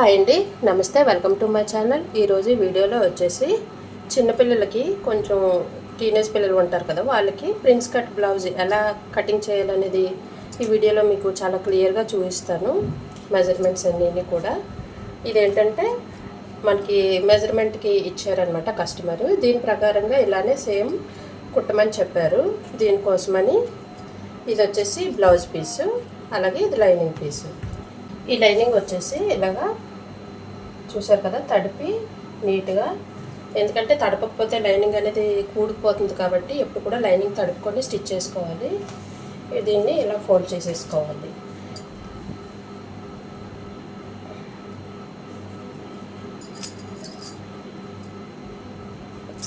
Hi అండి. నమస్తే welcome to my channel. ఈరోజు వీడియోలో వచ్చేసి చిన్నపిల్లలకి కొంచెం టీనేజ్ పిల్లలు ఉంటారు కదా వాళ్ళకి ప్రిన్స్ కట్ బ్లౌజ్ ఎలా కటింగ్ చేయాలనేది ఈ వీడియోలో మీకు చాలా క్లియర్గా చూపిస్తాను. మెజర్మెంట్స్ అన్నీ కూడా. ఇదేంటంటే మనకి మెజర్మెంట్కి ఇచ్చారనమాట కస్టమర్. దీని ప్రకారంగా ఇలానే సేమ్ కుట్టమని చెప్పారు. దీనికోసమని ఇది వచ్చేసి బ్లౌజ్ పీసు అలాగే ఇది లైనింగ్ పీసు. ఈ లైనింగ్ వచ్చేసి ఇలాగా చూసారు కదా తడిపి నీట్గా. ఎందుకంటే తడపకపోతే లైనింగ్ అనేది కూడిపోతుంది కాబట్టి ఎప్పుడు కూడా లైనింగ్ తడుపుకొని స్టిచ్ చేసుకోవాలి. దీన్ని ఇలా ఫోల్డ్ చేసేసుకోవాలి.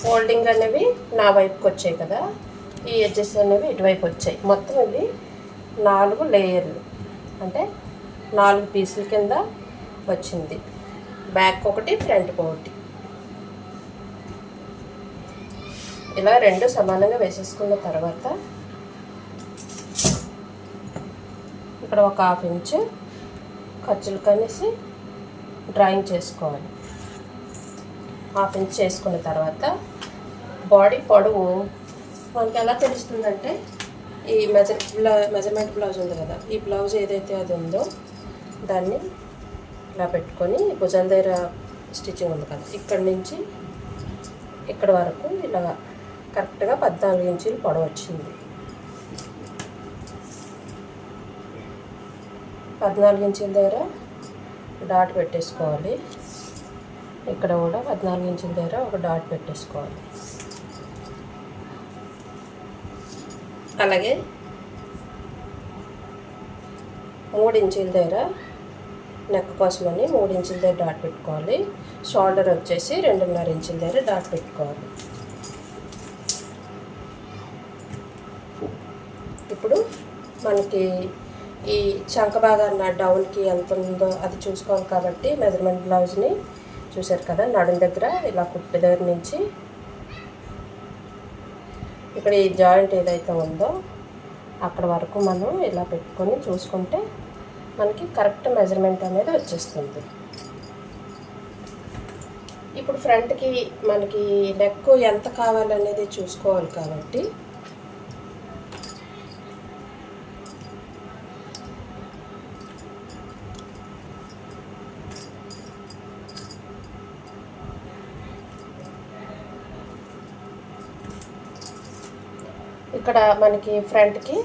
ఫోల్డింగ్ అనేవి నా వైపుకి వచ్చాయి కదా ఈ ఎడ్జెస్ అనేవి ఇటువైపు వచ్చాయి. మొత్తం ఇవి నాలుగు లేయర్లు అంటే నాలుగు పీసుల కింద వచ్చింది. బ్యాక్ ఒకటి ఫ్రంట్ ఒకటి. ఇలా రెండు సమానంగా వేసేసుకున్న తర్వాత ఇక్కడ ఒక హాఫ్ ఇంచ్ ఖర్చులు కనేసి డ్రాయింగ్ చేసుకోవాలి. హాఫ్ ఇంచ్ చేసుకున్న తర్వాత బాడీ పొడవు మనకి ఎలా తెలుస్తుందంటే ఈ మెజర్ బ్లౌ మెజర్మెంట్ బ్లౌజ్ ఉంది కదా ఈ బ్లౌజ్ ఏదైతే అది ఉందో దాన్ని ఇలా పెట్టుకొని భుజం దగ్గర స్టిచ్చింగ్ ఉంది కదా. ఇక్కడ నుంచి ఇక్కడ వరకు ఇలా కరెక్ట్గా పద్నాలుగు ఇంచులు పొడవు వచ్చింది. పద్నాలుగు ఇంచుల దగ్గర డాట్ పెట్టేసుకోవాలి. ఇక్కడ కూడా పద్నాలుగు ఇంచుల దగ్గర ఒక డాట్ పెట్టేసుకోవాలి. అలాగే మూడు ఇంచుల దగ్గర నెక్ కోసమని మూడు ఇంచుల దగ్గర డాట్ పెట్టుకోవాలి. షోల్డర్ వచ్చేసి రెండున్నర ఇంచుల దగ్గర డాట్ పెట్టుకోవాలి. ఇప్పుడు మనకి ఈ చంక భాగాన్న డౌన్కి ఎంత ఉందో అది చూసుకోవాలి కాబట్టి మెజర్మెంట్ బ్లౌజ్ని చూశారు కదా నడుం దగ్గర ఇలా కుట్టు దగ్గర నుంచి. ఇక్కడ ఈ జాయింట్ ఏదైతే ఉందో అక్కడ వరకు మనం ఇలా పెట్టుకొని చూసుకుంటే మనకి కరెక్ట్ మెజర్మెంట్ అనేది వచ్చేస్తుంది. ఇప్పుడు ఫ్రంట్కి మనకి నెక్ ఎంత కావాలనేది చూసుకోవాలి కాబట్టి ఇక్కడ మనకి ఫ్రంట్కి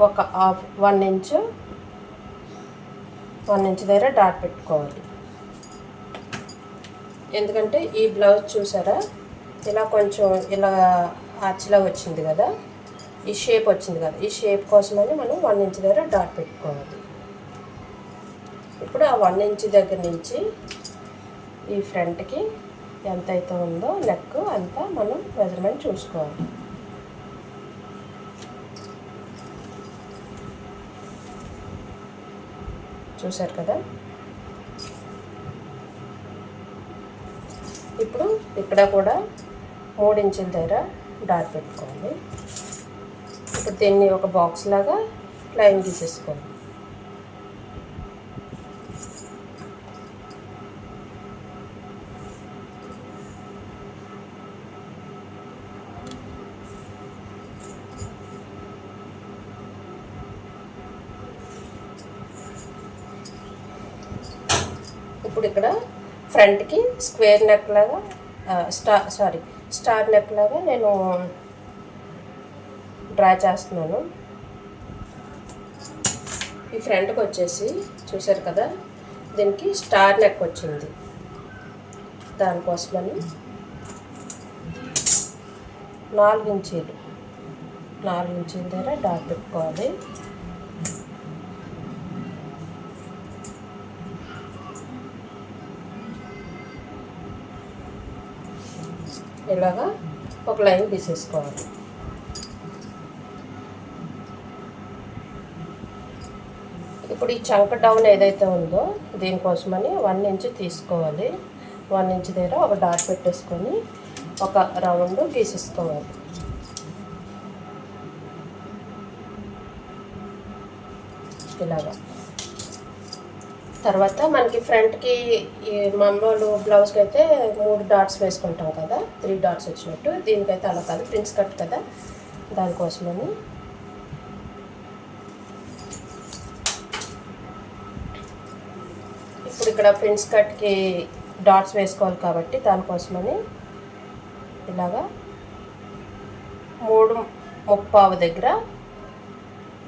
ఒక half one inch one inch దగ్గర డాట్ పెట్టుకోవాలి. ఎందుకంటే ఈ బ్లౌజ్ చూసారా? ఇలా కొంచెం ఇలా ఆర్చిలా వచ్చింది కదా? ఈ షేప్ వచ్చింది కదా? ఈ షేప్ కోసమని మనం వన్ ఇంచ్ దగ్గర డాట్ పెట్టుకోవాలి. ఇప్పుడు ఆ వన్ ఇంచ్ దగ్గర నుంచి ఈ ఫ్రంట్కి ఎంత అయితే ఉందో నెక్ అంతా మనం మెజర్మెంట్ చూసుకోవాలి. చూసారు కదా? ఇప్పుడు ఇక్కడ కూడా మూడు ఇంచుల దగ్గర డాట్ పెట్టుకోండి ఇప్పుడు దీన్ని ఒక బాక్స్ లాగా లైన్ తీసేసుకోండి ఇప్పుడు ఇక్కడ ఫ్రంట్కి స్క్వేర్ నెక్ లాగా స్టార్ సారీ స్టార్ నెక్ లాగా నేను డ్రా చేస్తున్నాను. ఈ ఫ్రంట్కి వచ్చేసి చూసారు కదా దీనికి స్టార్ నెక్ వచ్చింది. దానికోసమని నాలుగు ఇంచీలు నాలుగు ఇంచీల దగ్గర డాట్ పెట్టుకోవాలి. ఇలాగా ఒక లైన్ తీసేసుకోవాలి. ఇప్పుడు ఈ చంక డౌన్ ఏదైతే ఉందో దీనికోసమని వన్ ఇంచ్ తీసుకోవాలి. వన్ ఇంచ్ దగ్గర ఒక డాట్ పెట్టేసుకొని ఒక రౌండ్ గీసేసుకోవాలి. ఇలాగా. తర్వాత మనకి ఫ్రంట్కి ఈ మామూలు బ్లౌజ్కి అయితే మూడు డాట్స్ వేసుకుంటాం కదా త్రీ డాట్స్ వచ్చినట్టు. దీనికైతే అలా కాదు ప్రిన్స్ కట్ కదా దానికోసమని. ఇప్పుడు ఇక్కడ ప్రిన్స్ కట్కి డాట్స్ వేసుకోవాలి కాబట్టి దానికోసమని ఇలాగా మూడు ముప్పావు దగ్గర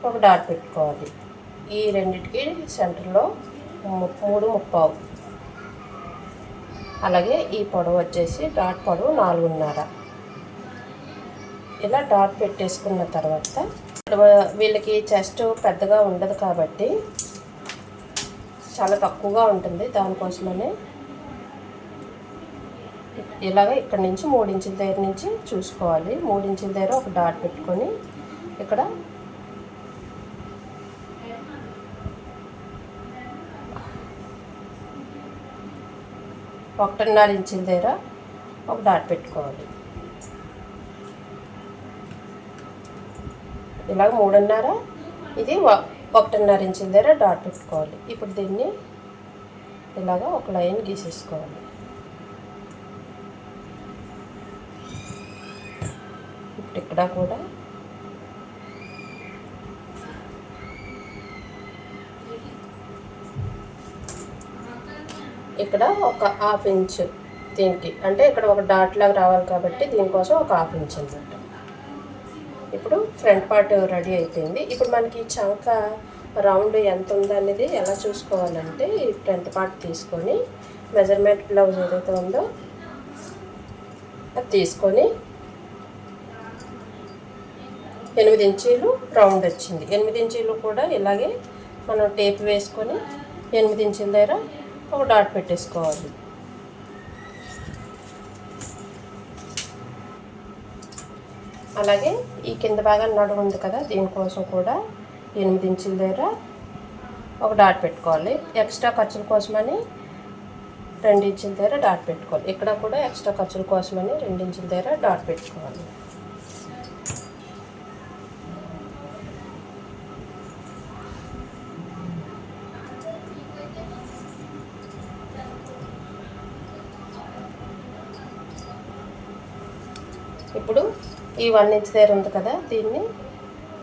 ఒక డాట్ పెట్టుకోవాలి. ఈ రెండింటికి సెంటర్లో మూడు ముప్పావు. అలాగే ఈ పొడవు వచ్చేసి డాట్ పొడవు నాలుగున్నర. ఇలా డాట్ పెట్టేసుకున్న తర్వాత వీళ్ళకి చెస్ట్ పెద్దగా ఉండదు కాబట్టి చాలా తక్కువగా ఉంటుంది దానికోసమనే. ఇలాగ ఇక్కడ నుంచి మూడించుల దగ్గర నుంచి చూసుకోవాలి. మూడించుల దగ్గర ఒక డాట్ పెట్టుకొని ఇక్కడ ఒకటిన్నర ఇంచుల దగ్గర ఒక డాట్ పెట్టుకోవాలి. ఇలాగ మూడున్నర ఇది ఒకటిన్నర ఇంచుల దగ్గర డాట్ పెట్టుకోవాలి. ఇప్పుడు దీన్ని ఇలాగ ఒక లైన్ గీసేసుకోవాలి. ఇప్పుడు ఇక్కడ కూడా ఇక్కడ ఒక హాఫ్ ఇంచ్ దీనికి. అంటే ఇక్కడ ఒక డాట్ లాగా రావాలి కాబట్టి దీనికోసం ఒక హాఫ్ ఇంచ్ అనమాట ఇప్పుడు ఫ్రంట్ పార్ట్ రెడీ అయిపోయింది. ఇప్పుడు మనకి చంక రౌండ్ ఎంత ఉందనేది ఎలా చూసుకోవాలంటే ఈ ఫ్రంట్ పార్ట్ తీసుకొని మెజర్మెంట్ బ్లౌజ్ ఏదైతే ఉందో అది తీసుకొని ఎనిమిది ఇంచీలు రౌండ్ వచ్చింది. ఎనిమిది ఇంచీలు కూడా ఇలాగే మనం టేప్ వేసుకొని ఎనిమిది ఇంచుల దగ్గర ఒక డాట్ పెట్టేసుకోవాలి. అలాగే ఈ కింద భాగం నడుము ఉంది కదా దీనికోసం కూడా ఎనిమిది ఇంచుల దగ్గర ఒక డాట్ పెట్టుకోవాలి. ఎక్స్ట్రా ఖర్చుల కోసమని రెండు ఇంచుల దగ్గర డాట్ పెట్టుకోవాలి. ఇక్కడ కూడా ఎక్స్ట్రా ఖర్చుల కోసమని రెండు ఇంచుల దగ్గర డాట్ పెట్టుకోవాలి. ఇప్పుడు ఈ వన్ ఇంచ్ దగ్గర ఉంది కదా దీన్ని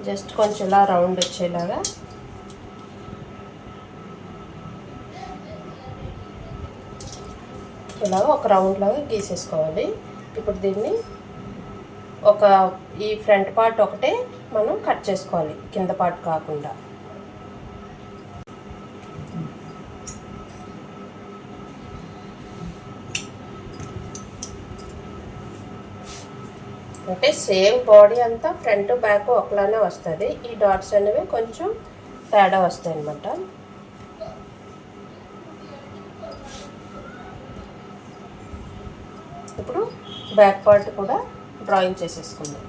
జస్ట్ కొంచెం ఇలా రౌండ్ వచ్చేలాగా. ఇలా ఒక రౌండ్ లాగా గీసేసుకోవాలి. ఇప్పుడు దీన్ని ఒక ఈ ఫ్రంట్ పార్ట్ ఒకటే మనం కట్ చేసుకోవాలి కింద పార్ట్ కాకుండా. అంటే సేమ్ బాడీ అంతా ఫ్రంట్ బ్యాక్ ఒకలానే వస్తుంది. ఈ డాట్స్ అనేవి కొంచెం తేడా వస్తాయి అన్నమాట. ఇప్పుడు బ్యాక్ పార్ట్ కూడా డ్రాయింగ్ చేసేసుకుందాం.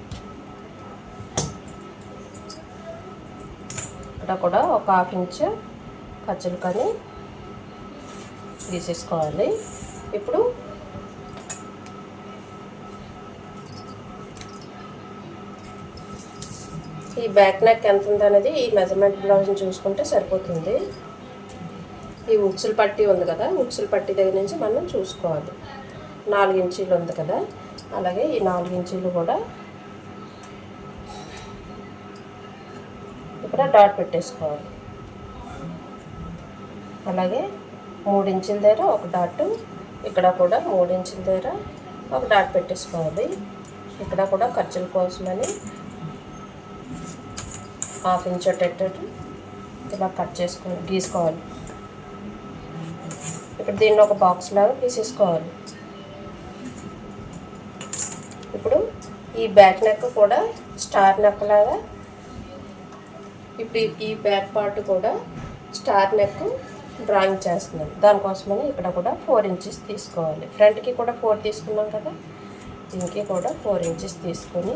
ఇక్కడ కూడా ఒక హాఫ్ ఇంచ్ ఖర్చులు కానీ తీసేసుకోవాలి. ఇప్పుడు ఈ బ్యాక్ నెక్ ఎంత ఉందనేది ఈ మెజర్మెంట్ బ్లౌజ్ని చూసుకుంటే సరిపోతుంది. ఈ ఉక్సులు పట్టి ఉంది కదా ఉక్సులు పట్టి దగ్గర నుంచి మనం చూసుకోవాలి. నాలుగు ఇంచీలు ఉంది కదా అలాగే ఈ నాలుగు ఇంచీలు కూడా ఇక్కడ డాట్ పెట్టేసుకోవాలి. అలాగే మూడు ఇంచుల దగ్గర ఒక డాట్ ఇక్కడ కూడా మూడు ఇంచుల దగ్గర ఒక డాట్ పెట్టేసుకోవాలి. ఇక్కడ కూడా ఖర్చుల కోసమని హాఫ్ ఇంచ్ అట్టేటట్టు ఇలా కట్ చేసుకొని గీసుకోవాలి. ఇప్పుడు దీన్ని ఒక బాక్స్ లాగా తీసేసుకోవాలి ఇప్పుడు ఈ బ్యాక్ నెక్ కూడా స్టార్ నెక్ లాగా ఇప్పుడు ఈ- ఈ బ్యాక్ పార్ట్ కూడా స్టార్ నెక్ డ్రాయింగ్ చేస్తున్నాను దానికోసమని ఇక్కడ కూడా ఫోర్ ఇంచెస్ తీసుకోవాలి. ఫ్రంట్కి కూడా ఫోర్ తీసుకున్నాం కదా. దీనికి కూడా ఫోర్ ఇంచెస్ తీసుకొని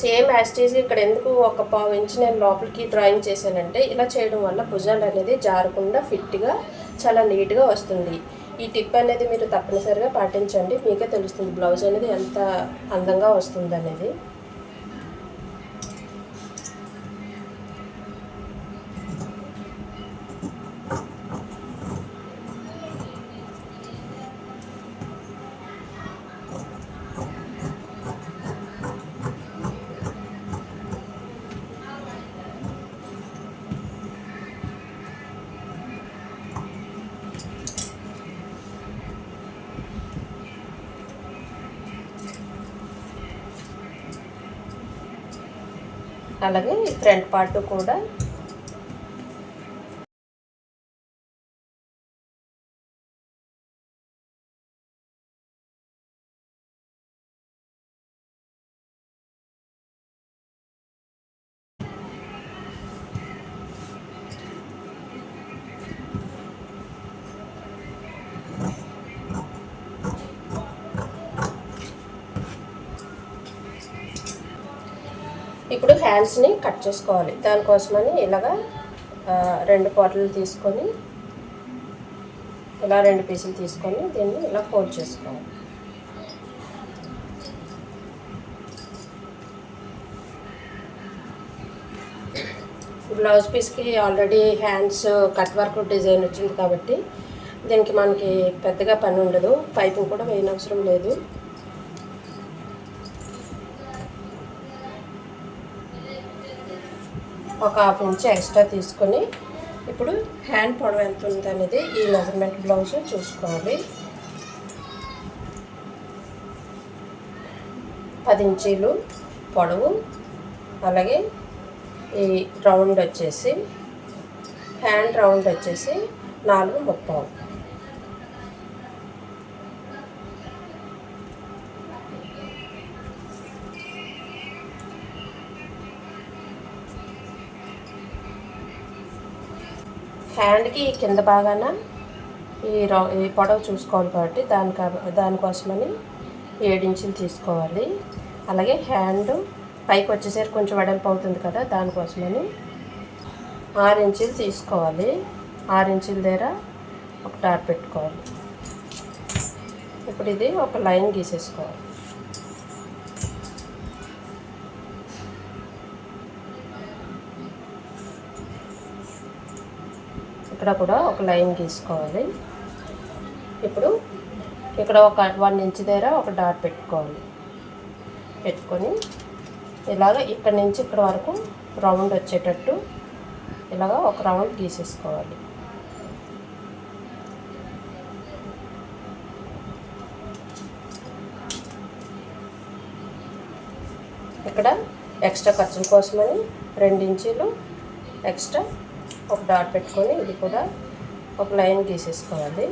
సేమ్ యాస్టీజ్ ఇక్కడ ఎందుకు ఒక పావు ఇంచు నేను లోపలికి డ్రాయింగ్ చేశానంటే ఇలా చేయడం వల్ల భుజాలు అనేది జారకుండా ఫిట్గా చాలా నీట్గా వస్తుంది. ఈ టిప్ అనేది మీరు తప్పనిసరిగా పాటించండి. మీకే తెలుస్తుంది బ్లౌజ్ అనేది ఎంత అందంగా వస్తుంది అనేది అలాగే ఈ ఫ్రంట్ పార్ట్ కూడా ఇప్పుడు హ్యాండ్స్ని కట్ చేసుకోవాలి. దానికోసమని ఇలాగా రెండు పాటలు తీసుకొని ఇలా రెండు పీసులు తీసుకొని దీన్ని ఇలా ఫోల్డ్ చేసుకోవాలి. బ్లౌజ్ పీస్కి already hands cut work design వచ్చింది కాబట్టి దీనికి మనకి పెద్దగా పని ఉండదు. పైపింగ్ కూడా వేయనవసరం లేదు. ఒక హాఫ్ ఇంచ్ ఎక్స్ట్రా తీసుకొని ఇప్పుడు హ్యాండ్ పొడవు ఎంత ఉంది అనేది ఈ మెజర్మెంట్ బ్లౌజ్ చూసుకోవాలి. పది ఇంచీలు పొడవు అలాగే ఈ రౌండ్ వచ్చేసి హ్యాండ్ రౌండ్ వచ్చేసి నాలుగు ముప్పావు. హ్యాండ్కి కింద భాగాన ఈ రౌ ఈ పొడవు చూసుకోవాలి కాబట్టి దాని దానికోసమని ఏడించులు తీసుకోవాలి. అలాగే హ్యాండ్ పైకి వచ్చేసరికి కొంచెం వెడల్పు అవుతుంది కదా దానికోసమని ఆరు ఇంచులు తీసుకోవాలి. ఆరు ఇంచుల దగ్గర ఒక డాట్ పెట్టుకోవాలి. ఇప్పుడు ఇది ఒక లైన్ గీసేసుకోవాలి. ఇక్కడ కూడా ఒక లైన్ గీసుకోవాలి. ఇప్పుడు ఇక్కడ ఒక వన్ ఇంచ్ దగ్గర ఒక డాట్ పెట్టుకోవాలి. పెట్టుకొని ఇలాగ ఇక్కడ నుంచి ఇక్కడ వరకు రౌండ్ వచ్చేటట్టు ఇలాగ ఒక రౌండ్ గీసేసుకోవాలి. ఇక్కడ ఎక్స్ట్రా ఖర్చుల కోసమని రెండు ఇంచీలు ఎక్స్ట్రా ఒక డాట్ పెట్టుకొని ఇది కూడా ఒక లైన్ గీసేసుకోవాలి.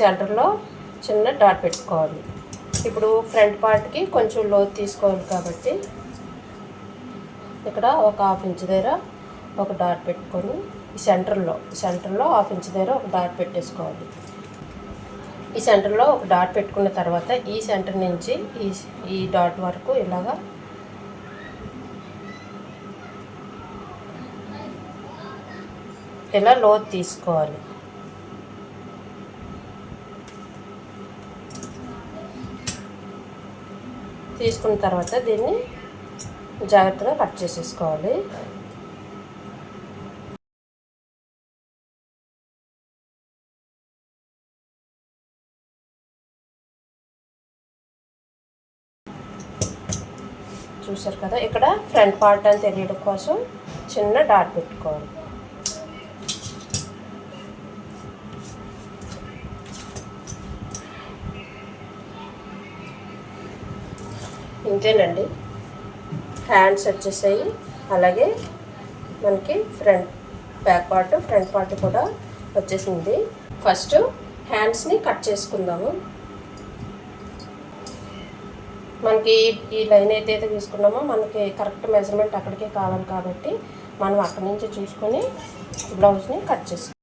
సెంటర్లో చిన్న డాట్ పెట్టుకోవాలి. ఇప్పుడు ఫ్రంట్ పార్ట్కి కొంచెం లోతు తీసుకోవాలి కాబట్టి ఇక్కడ ఒక హాఫ్ ఇంచ్ దగ్గర ఒక డాట్ పెట్టుకొని ఈ సెంటర్లో సెంటర్లో హాఫ్ ఇంచ్ దగ్గర ఒక డాట్ పెట్టేసుకోవాలి. ఈ సెంటర్లో ఒక డాట్ పెట్టుకున్న తర్వాత ఈ సెంటర్ నుంచి ఈ ఈ డాట్ వరకు ఇలాగా ఇలా లోతు తీసుకోవాలి. తీసుకున్న తర్వాత దీన్ని జాగ్రత్తగా కట్ చేసేసుకోవాలి. చూసారు కదా ఇక్కడ ఫ్రంట్ పార్ట్ అని తెలియడం కోసం చిన్న డాట్ పెట్టుకోవాలి. ఇంతేనండి హ్యాండ్స్ వచ్చేసాయి. అలాగే మనకి front back part front part కూడా వచ్చేసింది. ఫస్ట్ హ్యాండ్స్ని కట్ చేసుకుందాము. మనకి ఈ లైన్ ఏదైతే తీసుకున్నామో మనకి కరెక్ట్ మెజర్మెంట్ అక్కడికే కావాలి కాబట్టి మనం అక్కడి నుంచి చూసుకొని బ్లౌజ్ని కట్ చేసుకుందాం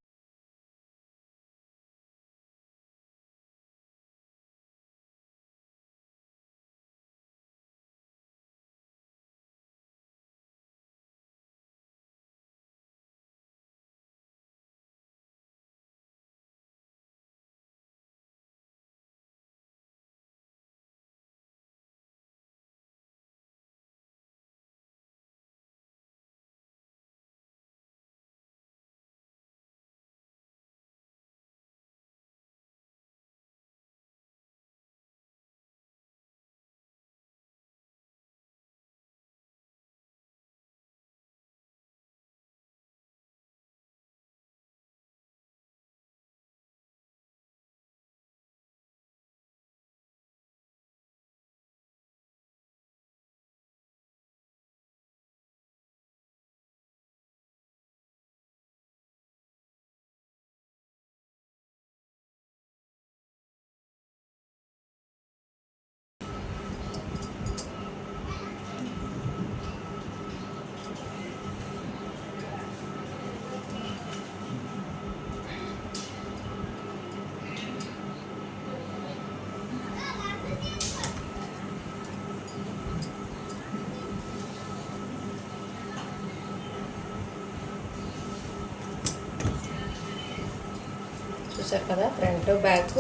చూసారు కదా ఫ్రంట్ బ్యాక్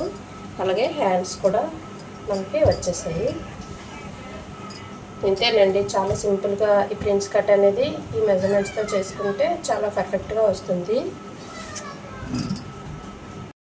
అలాగే హ్యాండ్స్ కూడా మనకి వచ్చేసాయి. ఇంతేనండి చాలా సింపుల్గా ఈ ప్రిన్స్ కట్ అనేది ఈ మెజర్మెంట్స్తో చేసుకుంటే చాలా పర్ఫెక్ట్గా వస్తుంది.